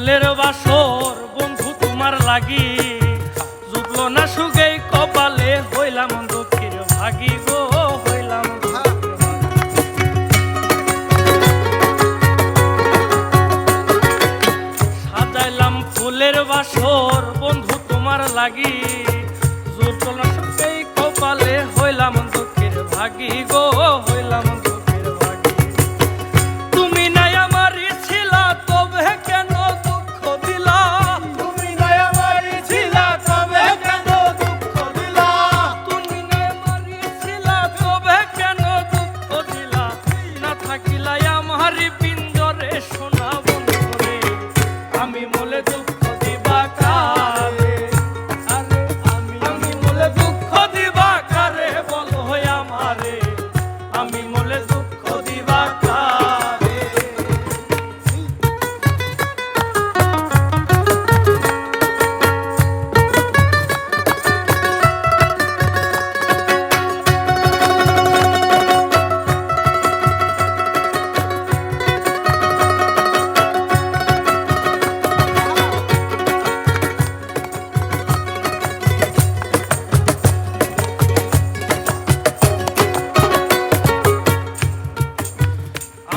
ফুলের বাসর, বন্ধু তোমার লাগি। জুটলো না সুগেই কপালে হইলাম দুঃখের ভাগি গো, হইলাম সাজাইলাম ফুলের বাসর, বন্ধু তোমার লাগি।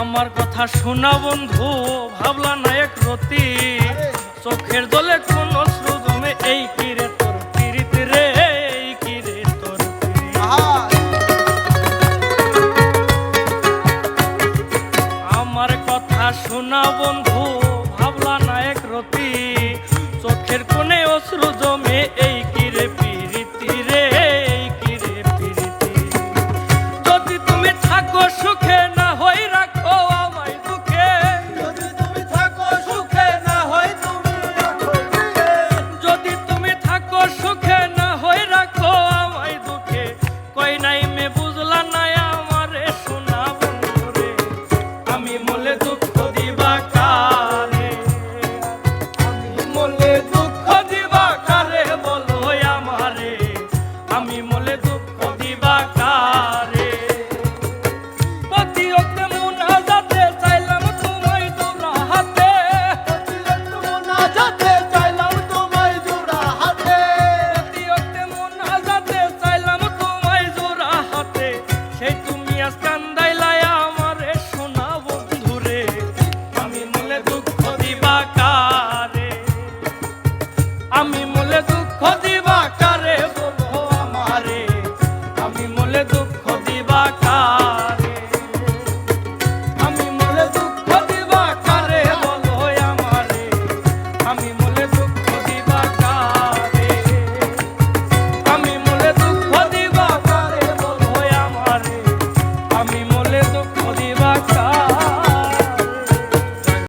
আমার কথা শোনা বন্ধু, ভাবলা না এক রতি। চোখের জলে কোন অশ্রু জমে এই কিরে তোর পিরিত রে? এই কিরে তোর আমার কথা শোনা বন্ধু, ভাবলা না এক রতি। চোখের কোণে অশ্রু জমে এই